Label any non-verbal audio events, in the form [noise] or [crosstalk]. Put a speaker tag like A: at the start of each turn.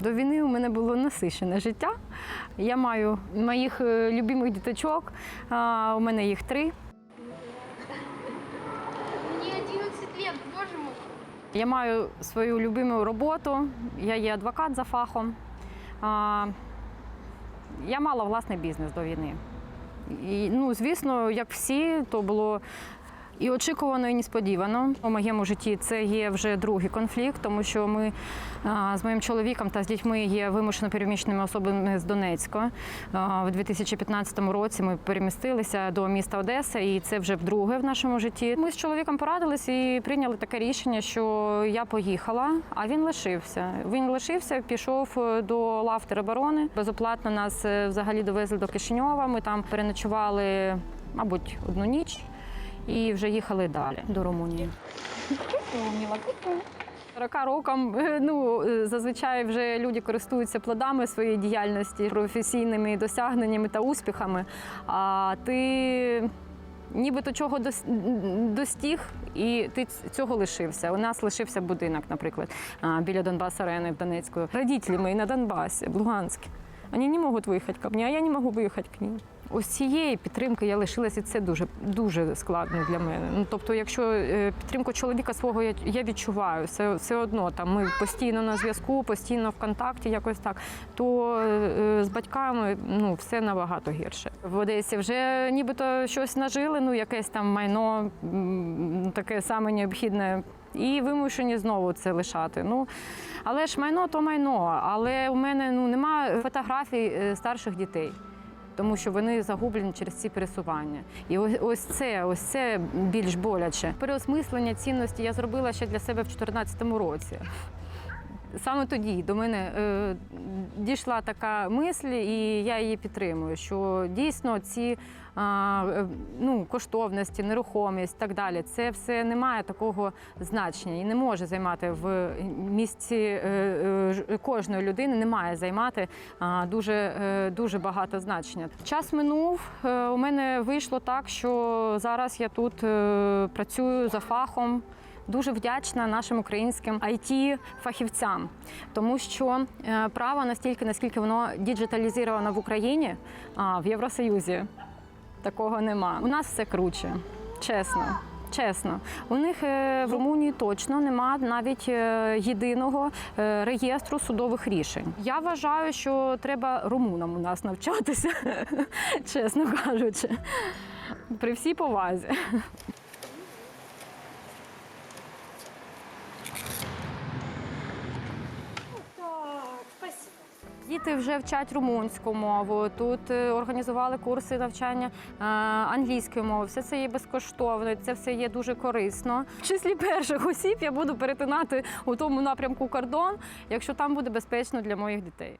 A: До війни у мене було насичене життя. Я маю моїх е, любимих діточок. У мене їх три.
B: Мне 11 лет, боже мой.
A: Я маю свою любиму роботу. Я є адвокат за фахом. Я мала власний бізнес до війни. І, ну, звісно, як всі, то було і очікувано, і несподівано. У моєму житті це є вже другий конфлікт, тому що ми з моїм чоловіком та з дітьми є вимушено переміщеними особами з Донецька. В 2015 році ми перемістилися до міста Одеса, і це вже вдруге в нашому житті. Ми з чоловіком порадились і прийняли таке рішення, що я поїхала, а він лишився. Він лишився, пішов е, до лав тероборони. Безоплатно нас е, взагалі довезли до Кишиньова. Ми там переночували, мабуть, одну ніч і вже їхали далі до Румунії. 40 рокам ну е, зазвичай вже люди користуються плодами своєї діяльності, професійними досягненнями та успіхами. А ти нібито чого дос- достіг, і ти цього лишився. У нас лишився будинок, наприклад, біля Донбас арени в Донецьку. Родителі на Донбасі, в Луганську. Вони не можуть виїхати ко мені, а я не можу виїхати к ним. Ось цієї підтримки я лишилася, і це дуже дуже складно для мене. Ну тобто, якщо е, підтримку чоловіка свого я, я відчуваю, все, все одно там ми постійно на зв'язку, постійно в контакті, якось так, то е, з батьками ну все набагато гірше. В Одесі вже нібито щось нажили, ну якесь там майно таке саме необхідне. І вимушені знову це лишати. Ну але ж майно то майно. Але у мене ну немає фотографій е, старших дітей тому що вони загублені через ці пересування. І ось, це, ось це більш боляче. Переосмислення цінності я зробила ще для себе в 2014 році. Саме тоді до мене е, дійшла така мисль, і я її підтримую. Що дійсно ці ну, коштовності, нерухомість, так далі, це все не має такого значення і не може займати в місці е, е, кожної людини, не має займати дуже, е, дуже багато значення. Час минув. е, У мене вийшло так, що зараз я тут е, працюю за фахом. Дуже вдячна нашим українським it фахівцям тому що е, право настільки, наскільки воно діджиталізовано в Україні, в Євросоюзі такого нема. У нас все круче, чесно. Чесно, у них е, в Румунії точно нема навіть е, єдиного е, реєстру судових рішень. Я вважаю, що треба румунам у нас навчатися, [laughs] чесно кажучи, при всій повазі. Діти вже вчать румунську мову. Тут е, організували курси навчання е, англійської мови. Все це є безкоштовно. Це все є дуже корисно. В числі перших осіб я буду перетинати у тому напрямку кордон, якщо там буде безпечно для моїх дітей.